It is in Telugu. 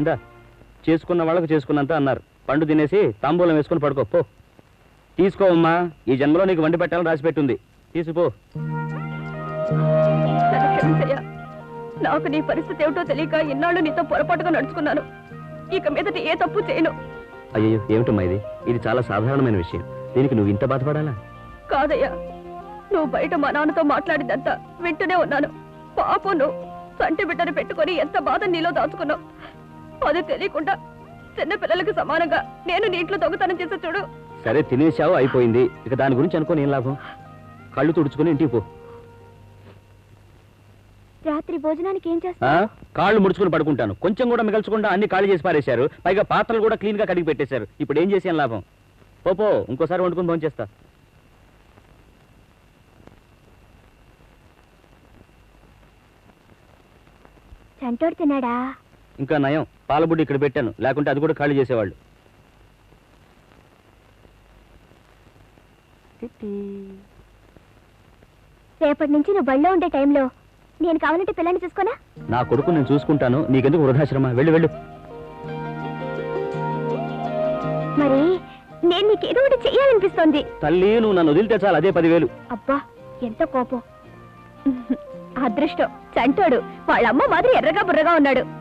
ఇందా చేసుకున్న వాళ్ళకు చేసుకున్నంత అన్నారు. పండు తినేసి తాంబూలం వేసుకుని పడుకో పో. తీసుకో అమ్మా ఈ జన్మలో నీకు వండి పెట్టాలని రాసి పెట్టుంది. నాకు నీ పరిస్థితి ఏమిటో తెలియక ఇన్నాళ్ళు నీతో పొరపాటుగా నడుచుకున్నాను. ఇక మీదట ఏ తప్పు చేయను. అయ్యో ఏమిటమ్మా ఇది? ఇది చాలా సాధారణమైన విషయం. దీనికి నువ్వు ఇంత బాధపడాలా? కాదయ్యా. నువ్వు బయట మా నాన్నతో మాట్లాడిందంతా వింటూనే ఉన్నాను. పాపం నువ్వు సంటి బిడ్డను పెట్టుకొని ఎంత బాధ నీలో దాచుకున్నావు. అది తెలియకుండా చిన్న పిల్లలకు సమానంగా నేను నీటిలో దొంగతనం చేసే చూడు. సరే తినేసావు అయిపోయింది. ఇక దాని గురించి అనుకోని ఏం లాభం? కళ్ళు తుడుచుకుని ఇంటికి పో. రాత్రి భోజనానికి ఏం ఆ? కాళ్ళు ముడుచుకుని పడుకుంటాను. కొంచెం కూడా మిగల్చకుండా అన్ని ఖాళీ చేసి పారేశారు. పైగా పాత్రలు కూడా క్లీన్గా కడిగి పెట్టేశారు. ఇప్పుడు ఏం చేసాను లాభం? పో పో ఇంకోసారి వండుకుని భోజనం చేస్తా. చంటోడు తిన్నాడా? ఇంకా నయం. పాలబుడ్డి ఇక్కడ పెట్టాను. లేకుంటే అది కూడా ఖాళీ చేసేవాళ్ళు. రేపటి నుంచి నువ్వు బళ్ళో ఉండే టైంలో నేను కావాలంటే పిల్లని చూసుకోనా? నా కొడుకు నేను చూసుకుంటాను. నీకెందుకు వృధాశ్రమ? వెళ్ళు వెళ్ళు. మరి నేను నీకేదో ఒకటి చెయ్యాలనిపిస్తోంది. తల్లి నువ్వు నన్ను వదిలితే చాలు అదే పదివేలు. అబ్బా ఎంత కోపం. అదృష్టం. చంటోడు. వాళ్ళమ్మ మాదిరి ఎర్రగా బుర్రగా ఉన్నాడు.